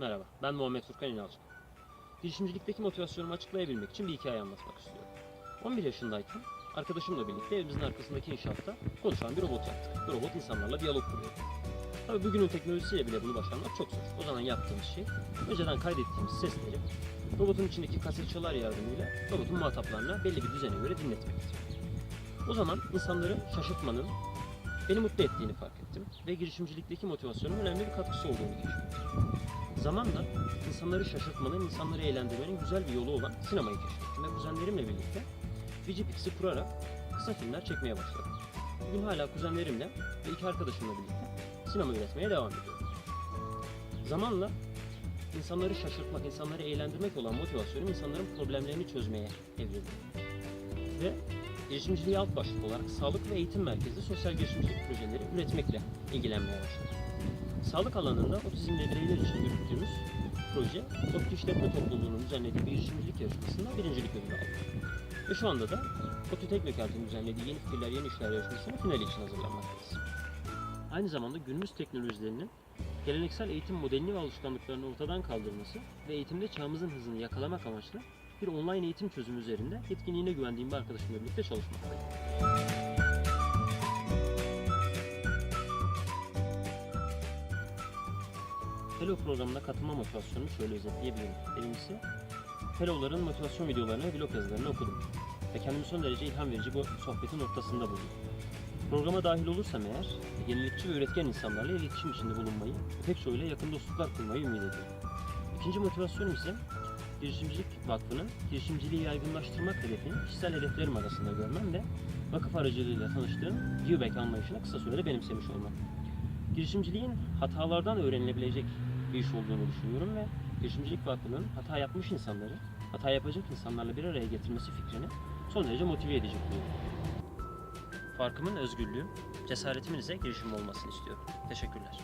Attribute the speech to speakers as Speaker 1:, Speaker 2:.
Speaker 1: Merhaba, ben Muhammed Furkan İnalcı. Girişimcilikteki motivasyonumu açıklayabilmek için bir hikaye anlatmak istiyorum. 11 yaşındayken arkadaşımla birlikte evimizin arkasındaki inşaatta konuşan bir robot yaptık. Bu robot insanlarla diyalog kuruyor. Tabii bugünün teknolojisiyle bile bunu başarmak çok zor. O zaman yaptığımız şey, önceden kaydettiğimiz sesleri robotun içindeki kasetçalar yardımıyla robotun muhataplarına belli bir düzene göre dinletmektir. O zaman insanları şaşırtmanın beni mutlu ettiğini fark ettim ve girişimcilikteki motivasyonun önemli bir katkısı olduğunu keşfettim. Zamanla insanları şaşırtmanın, insanları eğlendirmenin güzel bir yolu olan sinemayı keşfettim ve kuzenlerimle birlikte Vigipix'i kurarak kısa filmler çekmeye başladım. Bugün hala kuzenlerimle ve iki arkadaşımla birlikte sinema üretmeye devam ediyorum. Zamanla insanları şaşırtmak, insanları eğlendirmek olan motivasyonum insanların problemlerini çözmeye evrildi. Ve girişimciliği alt başlık olarak sağlık ve eğitim merkezli sosyal girişimcilik projeleri üretmekle ilgilenmeye başladım. Sağlık alanında otizmli bireyler için yürüttüğümüz proje, Toplu İşletme Topluluğu'nun düzenlediği bir girişimcilik yarışmasında birincilik ödülü aldı. Ve şu anda da ODTÜ Teknokent'in düzenlediği Yeni Fikirler Yeni İşler yarışmasının finali için hazırlanmaktayız. Aynı zamanda günümüz teknolojilerinin geleneksel eğitim modelini ve alışkanlıklarını ortadan kaldırması ve eğitimde çağımızın hızını yakalamak amaçlı bir online eğitim çözümü üzerinde yetkinliğine güvendiğim bir arkadaşımla birlikte çalışmaktayım. Hello programına katılma motivasyonumu şöyle özetleyebilirim. Birincisi, Fellow'ların motivasyon videolarını ve blog yazılarını okudum. Ve kendimi son derece ilham verici bu sohbetin ortasında buldum. Programa dahil olursam eğer, yenilikçi ve üretken insanlarla iletişim içinde bulunmayı, ve pek çoğuyla yakın dostluklar kurmayı ümit ediyorum. İkinci motivasyonum ise Girişimcilik Vakfı'nın girişimciliği yaygınlaştırmak hedefini kişisel hedeflerim arasında görmem ve vakıf aracılığıyla tanıştığım Giveback anlayışını kısa sürede benimsemiş olmam. Girişimciliğin hatalardan öğrenilebilecek bir iş olduğunu düşünüyorum ve Girişimcilik Vakfı'nın hata yapmış insanları, hata yapacak insanlarla bir araya getirmesi fikrini son derece motive edici buluyorum. Farkımın özgürlüğüm, cesaretimin ise girişim olmasını istiyorum. Teşekkürler.